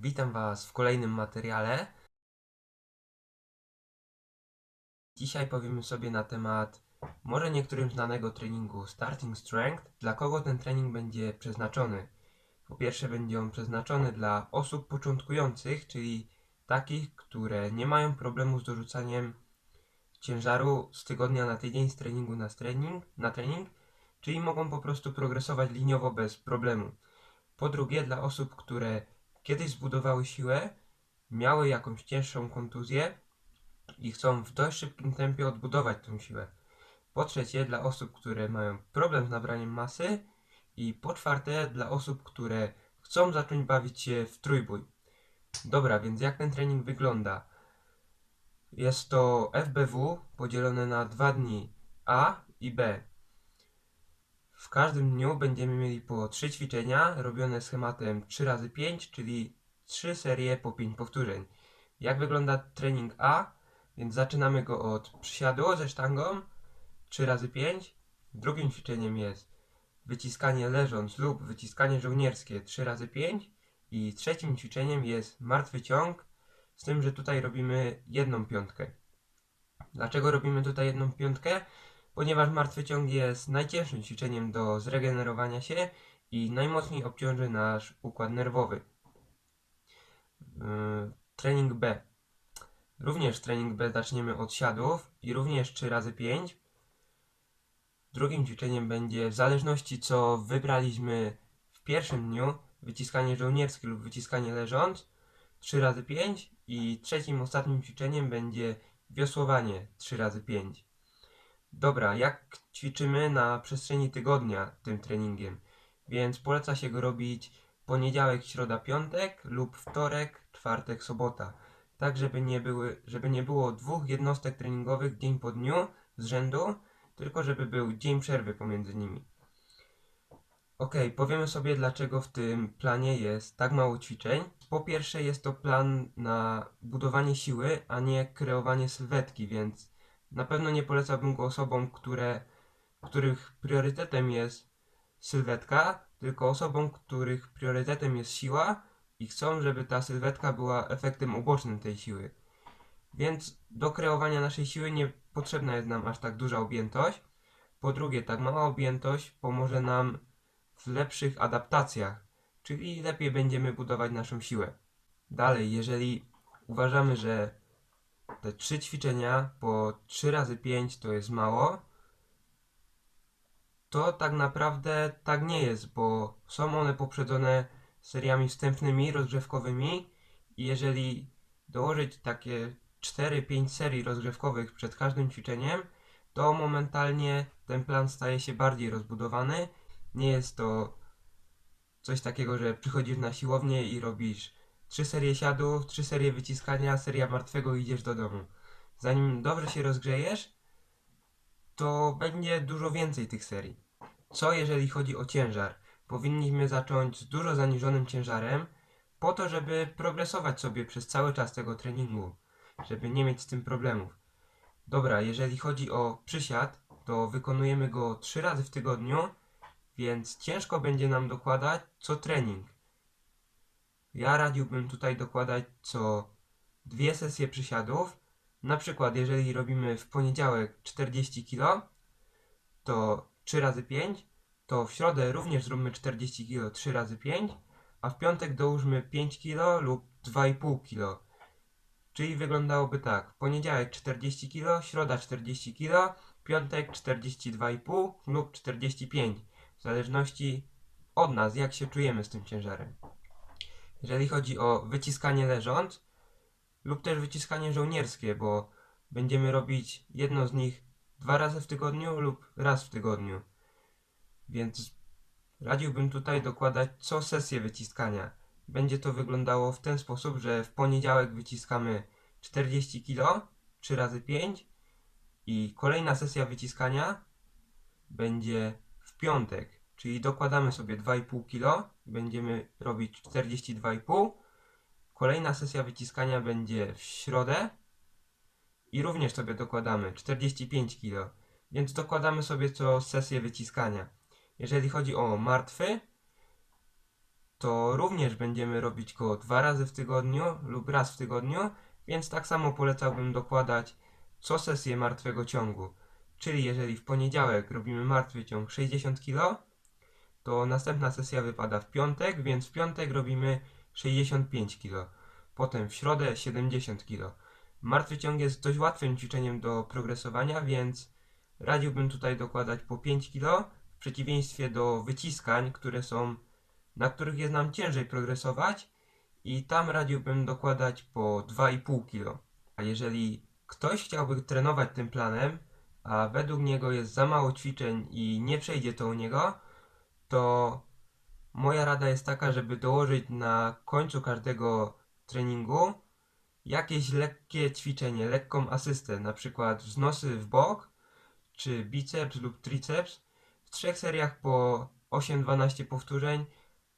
Witam Was w kolejnym materiale. Dzisiaj powiemy sobie na temat może niektórym znanego treningu Starting Strength. Dla kogo ten trening będzie przeznaczony? Po pierwsze będzie on przeznaczony dla osób początkujących, czyli takich, które nie mają problemu z dorzucaniem ciężaru z tygodnia na tydzień, z treningu na trening, na trening czyli mogą po prostu progresować liniowo bez problemu. Po drugie, dla osób, które kiedyś zbudowały siłę, miały jakąś cięższą kontuzję i chcą w dość szybkim tempie odbudować tą siłę. Po trzecie, dla osób, które mają problem z nabraniem masy i po czwarte, dla osób, które chcą zacząć bawić się w trójbój. Dobra, więc jak ten trening wygląda? Jest to FBW podzielone na dwa dni A i B. W każdym dniu będziemy mieli po 3 ćwiczenia robione schematem 3x5, czyli 3 serie po 5 powtórzeń. Jak wygląda trening A? Więc zaczynamy go od przysiadu ze sztangą 3x5. Drugim ćwiczeniem jest wyciskanie leżąc lub wyciskanie żołnierskie 3x5. I trzecim ćwiczeniem jest martwy ciąg, z tym, że tutaj robimy jedną piątkę. Dlaczego robimy tutaj jedną piątkę? Ponieważ martwy ciąg jest najcięższym ćwiczeniem do zregenerowania się i najmocniej obciąży nasz układ nerwowy. Yy, trening B. Również trening B zaczniemy od siadów i również 3 razy 5. Drugim ćwiczeniem będzie w zależności co wybraliśmy w pierwszym dniu wyciskanie żołnierskie lub wyciskanie leżąc 3 razy 5 i trzecim ostatnim ćwiczeniem będzie wiosłowanie 3 razy 5. Dobra, jak ćwiczymy na przestrzeni tygodnia tym treningiem? Więc poleca się go robić poniedziałek, środa, piątek lub wtorek, czwartek, sobota. Tak, żeby nie, były, żeby nie było dwóch jednostek treningowych dzień po dniu z rzędu, tylko żeby był dzień przerwy pomiędzy nimi. Ok, powiemy sobie dlaczego w tym planie jest tak mało ćwiczeń. Po pierwsze jest to plan na budowanie siły, a nie kreowanie sylwetki, więc na pewno nie polecałbym go osobom, które, których priorytetem jest sylwetka, tylko osobom, których priorytetem jest siła i chcą, żeby ta sylwetka była efektem ubocznym tej siły. Więc do kreowania naszej siły nie potrzebna jest nam aż tak duża objętość. Po drugie, tak mała objętość pomoże nam w lepszych adaptacjach, czyli lepiej będziemy budować naszą siłę. Dalej, jeżeli uważamy, że te trzy ćwiczenia po 3 razy 5 to jest mało, to tak naprawdę tak nie jest, bo są one poprzedzone seriami wstępnymi, rozgrzewkowymi i jeżeli dołożyć takie 4-5 serii rozgrzewkowych przed każdym ćwiczeniem, to momentalnie ten plan staje się bardziej rozbudowany. Nie jest to coś takiego, że przychodzisz na siłownię i robisz trzy serie siadów, trzy serie wyciskania, seria martwego i idziesz do domu. Zanim dobrze się rozgrzejesz, to będzie dużo więcej tych serii. Co jeżeli chodzi o ciężar? Powinniśmy zacząć z dużo zaniżonym ciężarem, po to, żeby progresować sobie przez cały czas tego treningu, żeby nie mieć z tym problemów. Dobra, jeżeli chodzi o przysiad, to wykonujemy go 3 razy w tygodniu, więc ciężko będzie nam dokładać co trening. Ja radziłbym tutaj dokładać co dwie sesje przysiadów. Na przykład, jeżeli robimy w poniedziałek 40 kg, to 3 razy 5, to w środę również zróbmy 40 kg 3 razy 5, a w piątek dołóżmy 5 kg lub 2,5 kg. Czyli wyglądałoby tak: poniedziałek 40 kg, środa 40 kg, piątek 42,5 lub 45, w zależności od nas, jak się czujemy z tym ciężarem. Jeżeli chodzi o wyciskanie leżąc lub też wyciskanie żołnierskie, bo będziemy robić jedno z nich dwa razy w tygodniu lub raz w tygodniu. Więc radziłbym tutaj dokładać co sesję wyciskania. Będzie to wyglądało w ten sposób, że w poniedziałek wyciskamy 40 kg 3 razy 5 i kolejna sesja wyciskania będzie w piątek Czyli dokładamy sobie 2,5 kg, będziemy robić 42,5. Kolejna sesja wyciskania będzie w środę i również sobie dokładamy 45 kg. Więc dokładamy sobie co sesję wyciskania. Jeżeli chodzi o martwy, to również będziemy robić go dwa razy w tygodniu lub raz w tygodniu, więc tak samo polecałbym dokładać co sesję martwego ciągu. Czyli jeżeli w poniedziałek robimy martwy ciąg 60 kg, to następna sesja wypada w piątek, więc w piątek robimy 65 kg. Potem w środę 70 kg. Martwy ciąg jest dość łatwym ćwiczeniem do progresowania, więc radziłbym tutaj dokładać po 5 kg, w przeciwieństwie do wyciskań, które są, na których jest nam ciężej progresować i tam radziłbym dokładać po 2,5 kg. A jeżeli ktoś chciałby trenować tym planem, a według niego jest za mało ćwiczeń i nie przejdzie to u niego, to moja rada jest taka, żeby dołożyć na końcu każdego treningu jakieś lekkie ćwiczenie, lekką asystę, na przykład wznosy w bok, czy biceps lub triceps w trzech seriach po 8-12 powtórzeń,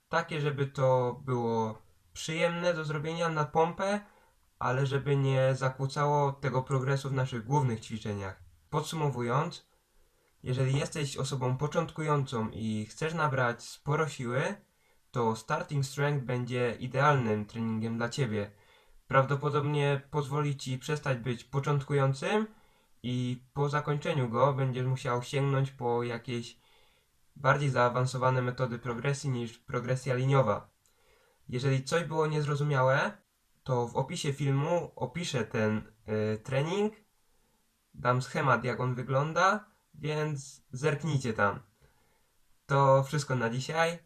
takie żeby to było przyjemne do zrobienia na pompę, ale żeby nie zakłócało tego progresu w naszych głównych ćwiczeniach. Podsumowując, jeżeli jesteś osobą początkującą i chcesz nabrać sporo siły, to starting strength będzie idealnym treningiem dla ciebie. Prawdopodobnie pozwoli ci przestać być początkującym i po zakończeniu go będziesz musiał sięgnąć po jakieś bardziej zaawansowane metody progresji niż progresja liniowa. Jeżeli coś było niezrozumiałe, to w opisie filmu opiszę ten y, trening, dam schemat jak on wygląda, więc zerknijcie tam. To wszystko na dzisiaj.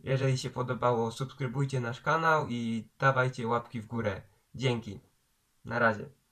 Jeżeli się podobało, subskrybujcie nasz kanał i dawajcie łapki w górę. Dzięki. Na razie.